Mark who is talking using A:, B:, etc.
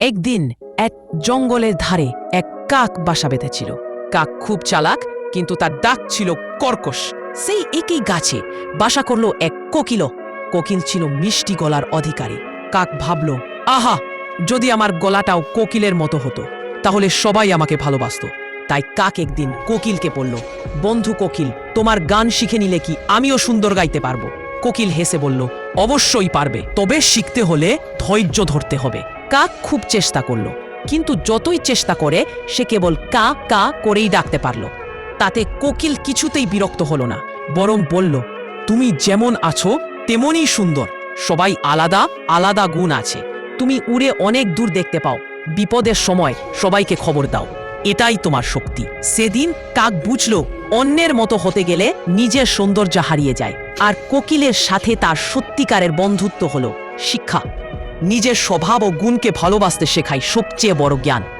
A: একদিন এক জঙ্গলের ধারে এক কাক বাসা বেঁধেছিল। কাক খুব চালাক, কিন্তু তার ডাক ছিল কর্কশ। সেই একই গাছে বাসা করল এক কোকিল কোকিল ছিল মিষ্টি গলার অধিকারী। কাক ভাবল, আহা, যদি আমার গলাটাও কোকিলের মতো হতো, তাহলে সবাই আমাকে ভালোবাসত। তাই কাক একদিন কোকিলকে বলল, বন্ধু কোকিল, তোমার গান শিখে নিলে কি আমিও সুন্দর গাইতে পারব? কোকিল হেসে বলল, অবশ্যই পারবে, তবে শিখতে হলে ধৈর্য ধরতে হবে। কাক খুব চেষ্টা করল, কিন্তু যতই চেষ্টা করে, সে কেবল কা কা করেই ডাকতে পারল। তাতে কোকিল কিছুতেই বিরক্ত হলো না, বরং বলল, তুমি যেমন আছো, তেমনই সুন্দর। সবাই আলাদা আলাদা গুণ আছে। তুমি উড়ে অনেক দূর দেখতে পাও। বিপদের সময় সবাইকে খবর দাও। এটাই তোমার শক্তি। সেদিন কাক বুঝল, অন্যের মতো হতে গেলে নিজের সৌন্দর্য হারিয়ে যায়। আর কোকিলের সাথে তার সত্যিকারের বন্ধুত্ব হলো শিক্ষা। নিজের স্বভাব ও গুণকে ভালোবাসতে শেখাই সবচেয়ে বড় জ্ঞান।